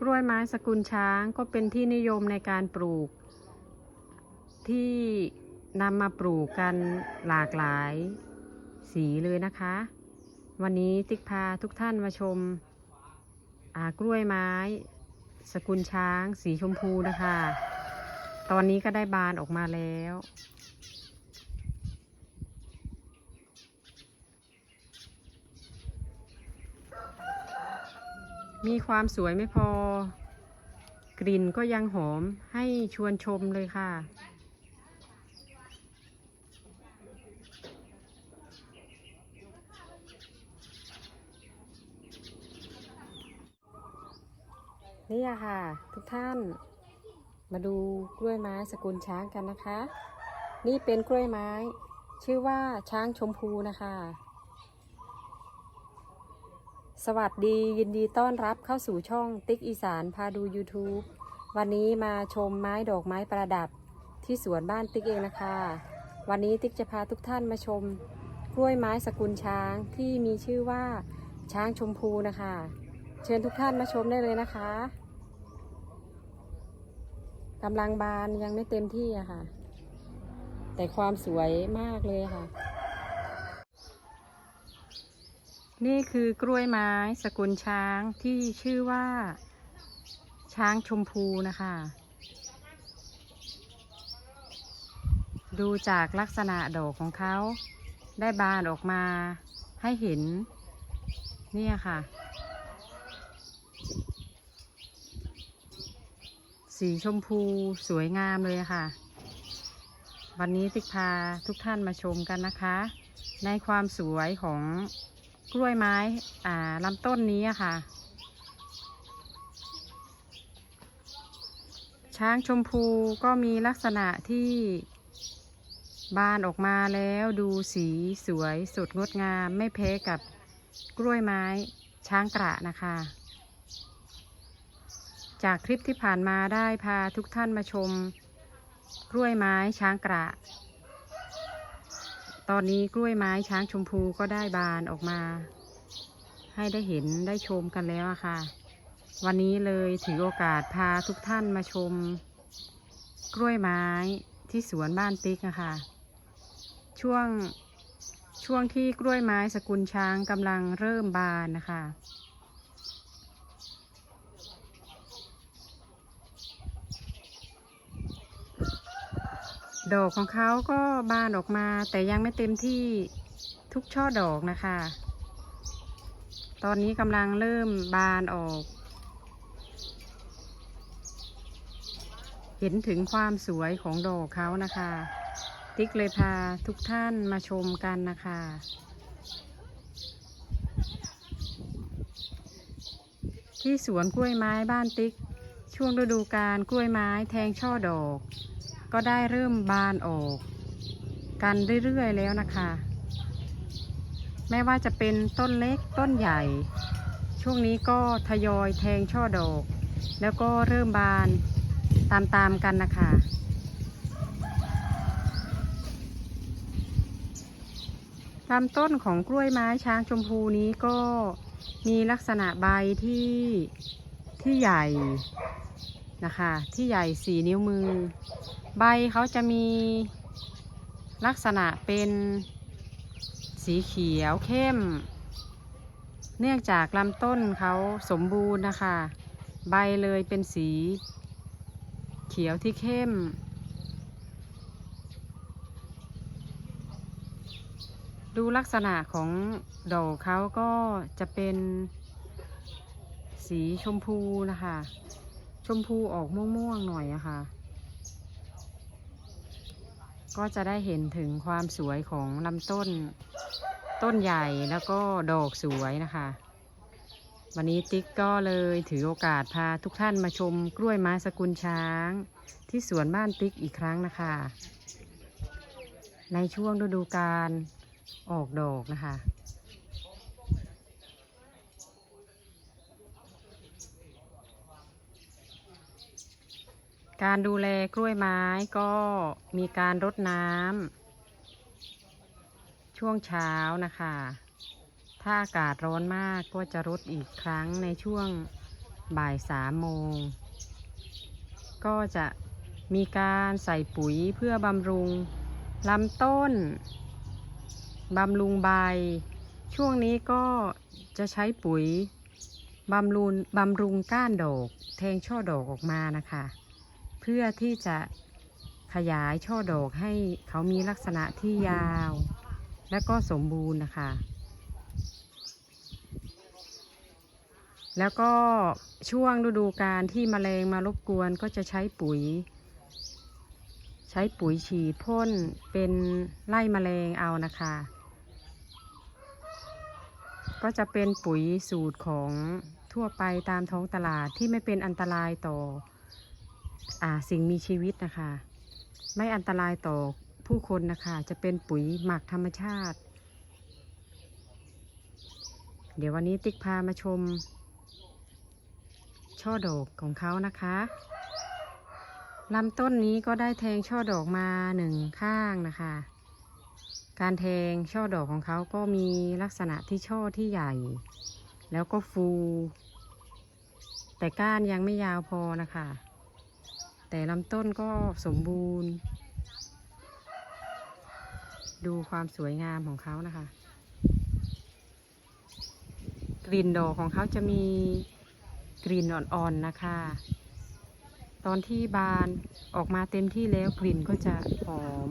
กล้วยไม้สกุลช้างก็เป็นที่นิยมในการปลูก ที่นำมาปลูกกันหลากหลายสีเลยนะคะ วันนี้ติ๊กพาทุกท่านมาชมกล้วยไม้ สกุลช้าง สีชมพูนะคะ ตอนนี้ก็ได้บานออกมาแล้ว มีความสวยไม่พอ กลิ่นก็ยังหอมให้ชวนชมเลยค่ะ นี่ค่ะ ทุกท่าน มาดูกล้วยไม้สกุลช้างกันนะคะ นี่เป็นกล้วยไม้ ชื่อว่าช้างชมพูนะคะ สวัสดียินดีต้อนรับเข้าสู่ช่องติ๊กอีสานพาดู YouTube วันนี้มาชมไม้ดอกไม้ประดับที่สวนบ้านติ๊กเองนะคะ วันนี้ติ๊กจะพาทุกท่านมาชมกล้วยไม้สกุลช้างที่มีชื่อว่าช้างชมพูนะคะ เชิญทุกท่านมาชมได้เลยนะคะกำลังบานยังไม่เต็มที่อะค่ะ แต่ความสวยมากเลยค่ะ นี่คือกล้วยไม้สกุลช้างที่ชื่อว่า ช้างชมพูนะคะ ดูจากลักษณะดอกของเขา ได้บานออกมาให้เห็น เนี่ยค่ะ สีชมพูสวยงามเลยค่ะ วันนี้ติ๊กพาทุกท่านมาชมกันนะคะ ในความสวยของ กล้วยไม้ อ่าลำต้นนี้ค่ะ ช้างชมพูก็มีลักษณะที่บานออกมาแล้วดูสีสวยสดงดงามไม่แพ้กับกล้วยไม้ช้างกระนะคะ จากคลิปที่ผ่านมาได้พาทุกท่านมาชม กล้วยไม้ช้างกระ ตอนนี้กล้วยไม้ช้างชมพูก็ได้บานออกมา ให้ได้เห็นได้ชมกันแล้วอะค่ะ วันนี้เลยถือโอกาสพาทุกท่านมาชม กล้วยไม้ที่สวนบ้านติ๊กอะค่ะ ช่วงช่วงที่กล้วยไม้สกุลช้างกำลังเริ่มบานนะคะ ดอกของเขาก็บานออกมา แต่ยังไม่เต็มที่ทุกช่อดอกนะคะ ตอนนี้กำลังเริ่มบานออก เห็นถึงความสวยของดอกเขานะคะ ติ๊กเลยพาทุกท่านมาชมกันนะคะที่สวนกล้วยไม้บ้านติ๊ก ช่วงฤดูกาลกล้วยไม้แทงช่อดอก ก็ได้เริ่มบานออกกันเรื่อยๆแล้วนะคะ ไม่ว่าจะเป็นต้นเล็กต้นใหญ่ ช่วงนี้ก็ทยอยแทงช่อดอก แล้วก็เริ่มบานตามๆกันนะคะลำต้นของกล้วยไม้ช้างชมพูนี้ก็มีลักษณะใบที่ที่ใหญ่ นะคะ ที่ใหญ่สี่นิ้วมือ ใบเขาจะมีลักษณะเป็นสีเขียวเข้ม เนื่องจากลำต้นเขาสมบูรณ์นะคะ ใบเลยเป็นสี เขียวที่เข้ม ดูลักษณะของดอกเขาก็จะเป็นสีชมพูนะคะ ชมพูออกม่วงๆหน่อยอะค่ะ ก็จะได้เห็นถึงความสวยของลำต้น ต้นใหญ่แล้วก็ดอกสวยนะคะ วันนี้ติ๊กก็เลยถือโอกาสพาทุกท่านมาชมกล้วยไม้สกุลช้าง ที่สวนบ้านติ๊กอีกครั้งนะคะ ในช่วงฤดูกาลออกดอกนะคะ การดูแลกล้วยไม้ก็มีการรดน้ำช่วงเช้านะคะ ถ้าอากาศร้อนมากก็จะรดอีกครั้งในช่วงบ่ายสามโมง ก็จะมีการใส่ปุ๋ยเพื่อบำรุงลำต้นบำรุงใบ ช่วงนี้ก็จะใช้ปุ๋ยบำรุงบำรุงก้านดอก แทงช่อดอกออกมานะคะ พื่อที่จะขยายช่อดอกให้เขามีลักษณะที่ยาว และก็สมบูรณ์นะคะ แล้วก็ช่วงฤดูกาลที่แมลงมารบกวนก็จะใช้ปุ๋ย ใช้ปุ๋ยฉีดพ่นเป็นไล่แมลงเอานะคะ ก็จะเป็นปุ๋ยสูตรของทั่วไปตามท้องตลาดที่ไม่เป็นอันตรายต่อ สิ่งมีชีวิตนะคะ ไม่อันตรายต่อผู้คนนะคะ จะเป็นปุ๋ยหมักธรรมชาติ เดี๋ยววันนี้ติ๊กพามาชม ช่อดอกของเขานะคะลำต้นนี้ก็ได้แทงช่อดอกมาหนึ่งข้างนะคะ การแทงช่อดอกของเขาก็มีลักษณะที่ช่อที่ใหญ่ แล้วก็ฟู แต่ก้านยังไม่ยาวพอนะคะ แต่ลำต้นก็สมบูรณ์ ดูความสวยงามของเขานะคะ กลิ่นดอกของเขาจะมีกลิ่นอ่อนๆนะคะ ตอนที่บานออกมาเต็มที่แล้วกลิ่นก็จะหอม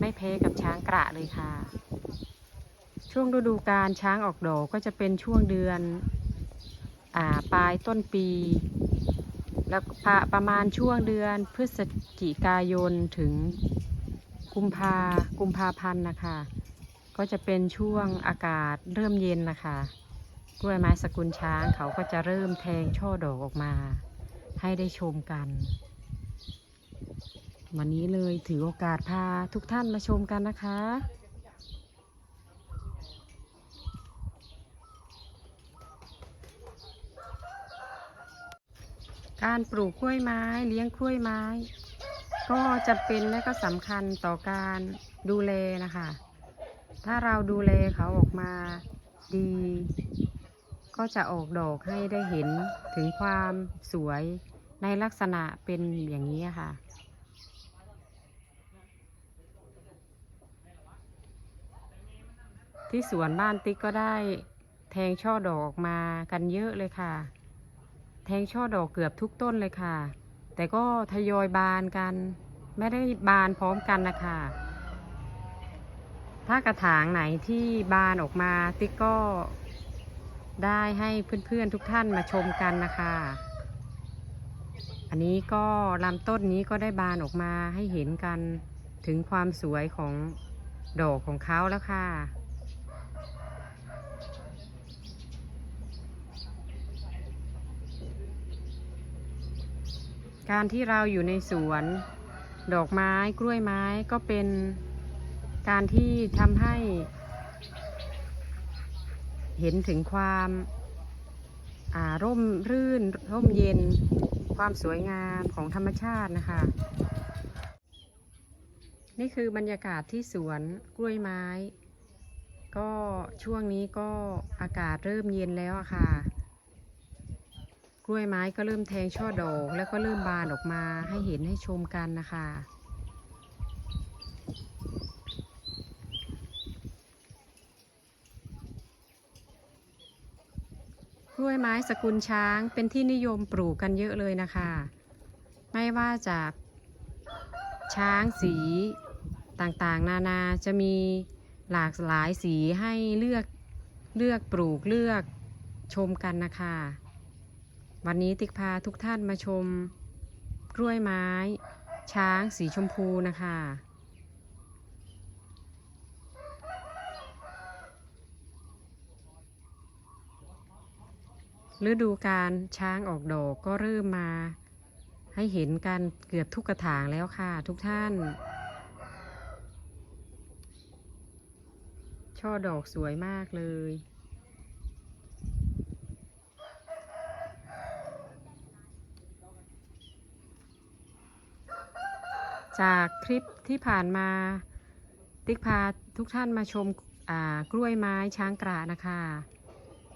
ไม่แพ้กับช้างกระเลยค่ะ ช่วงฤดูกาลช้างออกดอกก็จะเป็นช่วงเดือน อ่าปลายต้นปี แล้วปะประมาณช่วงเดือนพฤศจิกายนถึงกุมภากุมภาพันธ์นะคะ ก็จะเป็นช่วงอากาศเริ่มเย็นนะคะ กล้วยไม้สกุลช้างเขาก็จะเริ่มแทงช่อดอกออกมา ให้ได้ชมกัน วันนี้เลยถือโอกาสพาทุกท่านมาชมกันนะคะ การปลูกกล้วยไม้เลี้ยงกล้วยไม้ ก็จะเป็นและก็สำคัญต่อการดูแลนะคะ ถ้าเราดูแลเขาออกมาดี ก็จะออกดอกให้ได้เห็นถึงความสวยในลักษณะเป็นอย่างนี้ค่ะที่สวนบ้านติ๊กก็ได้แทงช่อดอกออกมากันเยอะเลยค่ะ แทงช่อดอกเกือบทุกต้นเลยค่ะ แต่ก็ทยอยบานกัน ไม่ได้บานพร้อมกันนะคะ ถ้ากระถางไหนที่บานออกมาติ๊กก็ได้ให้เพื่อนๆทุกท่านมาชมกันนะคะ อันนี้ก็ลำต้นนี้ก็ได้บานออกมาให้เห็นกันถึงความสวยของดอกของเขาแล้วค่ะ การที่เราอยู่ในสวน ดอกไม้กล้วยไม้ก็เป็นการที่ทำให้ เห็นถึงความอาร่มรื่น ร่มเย็น ความสวยงามของธรรมชาตินะคะ นี่คือบรรยากาศที่สวนกล้วยไม้ ก็ช่วงนี้ก็อากาศเริ่มเย็นแล้วอะค่ะ กล้วยไม้ก็เริ่มแทงช่อดอก แล้วก็เริ่มบานออกมาให้เห็นให้ชมกันนะคะ กล้วยไม้สกุลช้างเป็นที่นิยมปลูกกันเยอะเลยนะคะ ไม่ว่าจะช้างสีต่างๆ นานาจะมีหลากหลายสีให้เลือกเลือกปลูกเลือกชมกันนะคะ วันนี้ติ๊กพาทุกท่านมาชมกล้วยไม้ ช้างสีชมพูนะคะ ฤดูการช้างออกดอกก็เริ่มมา ให้เห็นกันเกือบทุกกระถางแล้วค่ะทุกท่าน ช่อดอกสวยมากเลย จากคลิปที่ผ่านมาติ๊กพาทุกท่านมาชมกล้วยไม้ช้างกระนะคะ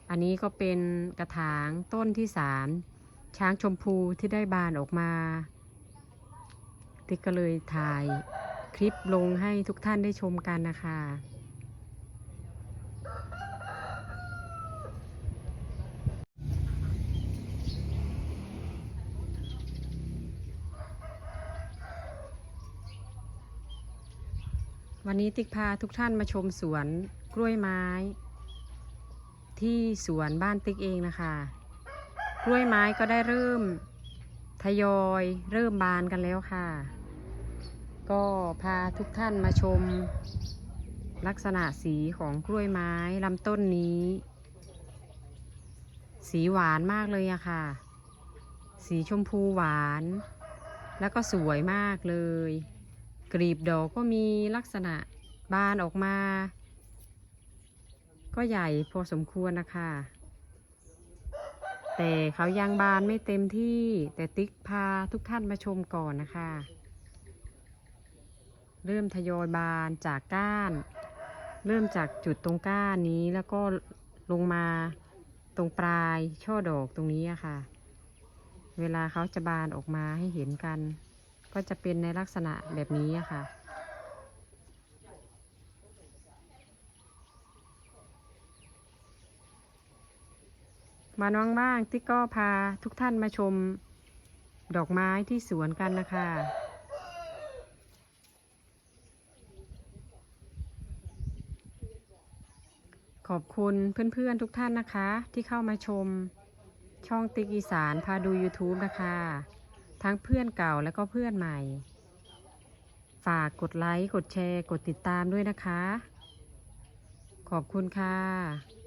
อันนี้ก็เป็นกระถางต้นที่สามช้างชมพูที่ได้บานออกมา ติ๊กก็เลยถ่ายคลิปลงให้ทุกท่านได้ชมกันนะคะ วันนี้ติ๊กพาทุกท่านมาชมสวนกล้วยไม้ ที่สวนบ้านติ๊กเองนะคะ กล้วยไม้ก็ได้เริ่มทยอยเริ่มบานกันแล้วค่ะ ก็พาทุกท่านมาชม ลักษณะสีของกล้วยไม้ลำต้นนี้ สีหวานมากเลยอะค่ะ สีชมพูหวาน แล้วก็สวยมากเลย กลีบดอกก็มีลักษณะบานออกมา ก็ใหญ่พอสมควรนะคะ แต่เขายังบานไม่เต็มที่แต่ติ๊กพาทุกท่านมาชมก่อนนะคะ เริ่มทยอยบานจากก้าน เริ่มจากจุดตรงก้านนี้แล้วก็ลงมาตรงปลายช่อดอกตรงนี้ค่ะ เวลาเขาจะบานออกมาให้เห็นกัน ก็จะเป็นในลักษณะแบบนี้ค่ะ มาน้องบ้างติ๊กก็พาทุกท่านมาชมดอกไม้ที่สวนกันนะคะขอบคุณเพื่อนๆทุกท่านนะคะ ที่เข้ามาชมช่องติ๊กอีสานพาดู YouTube นะคะ ทั้งเพื่อนเก่าและก็เพื่อนใหม่ ฝากกดไลค์ กดแชร์ กดติดตามด้วยนะคะ ขอบคุณค่ะ